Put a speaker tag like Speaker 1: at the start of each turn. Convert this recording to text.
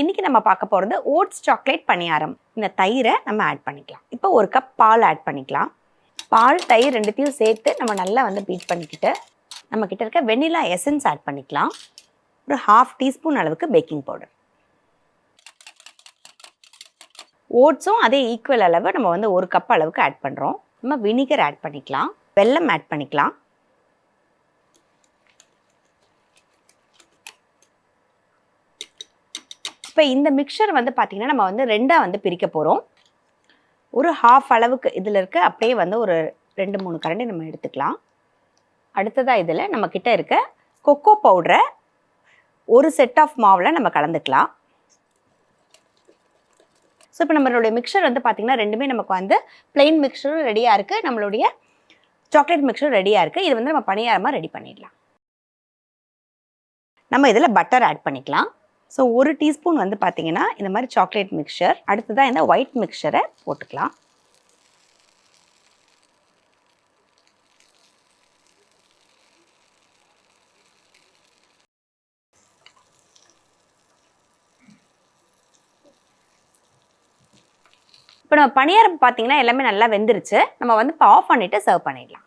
Speaker 1: இன்னைக்கு நம்ம பார்க்க போகிறது ஓட்ஸ் சாக்லேட் பணியாரம். இந்த தயிரை நம்ம ஆட் பண்ணிக்கலாம். இப்போ ஒரு கப் பால் ஆட் பண்ணிக்கலாம். பால் தயிர் ரெண்டுத்தையும் சேர்த்து நம்ம நல்லா வந்து பீட் பண்ணிக்கிட்டு நம்ம கிட்ட இருக்க வெனிலா எசன்ஸ் ஆட் பண்ணிக்கலாம். ஒரு ஹாஃப் டீஸ்பூன் அளவுக்கு பேக்கிங் பவுடர் ஓட்ஸும் அதே ஈக்குவல் அளவு நம்ம வந்து ஒரு கப் அளவுக்கு ஆட் பண்ணுறோம் நம்ம வினிகர் ஆட் பண்ணிக்கலாம். வெல்லம் ஆட் பண்ணிக்கலாம். இப்போ இந்த மிக்சர் வந்து பார்த்திங்கன்னா நம்ம வந்து ரெண்டாக வந்து பிரிக்க போகிறோம் ஒரு ஹாஃப் அளவுக்கு இதில் இருக்க அப்படியே வந்து ஒரு ரெண்டு மூணு கரண்டி நம்ம எடுத்துக்கலாம். அடுத்ததாக இதில் நம்மக்கிட்ட இருக்க கொக்கோ பவுடரை ஒரு செட் ஆஃப் மாவில் நம்ம கலந்துக்கலாம். ஸோ இப்போ நம்மளுடைய மிக்சர் வந்து பார்த்திங்கன்னா ரெண்டுமே நமக்கு வந்து பிளெயின் மிக்சரும் ரெடியாக இருக்குது நம்மளுடைய சாக்லேட் மிக்சரும் ரெடியாக இருக்குது இது வந்து நம்ம பணியாரமாக ரெடி பண்ணிடலாம். நம்ம இதில் பட்டர் ஆட் பண்ணிக்கலாம். ஸோ ஒரு டீஸ்பூன் வந்து பார்த்தீங்கன்னா இந்த மாதிரி சாக்லேட் மிக்சர் அடுத்ததாக இந்த ஒயிட் மிக்சரை போட்டுக்கலாம். இப்போ நம்ம பணியாரம் பார்த்தீங்கன்னா எல்லாமே நல்லா வெந்துருச்சு. நம்ம வந்து இப்போ ஆஃப் பண்ணிட்டு சர்வ் பண்ணிடலாம்.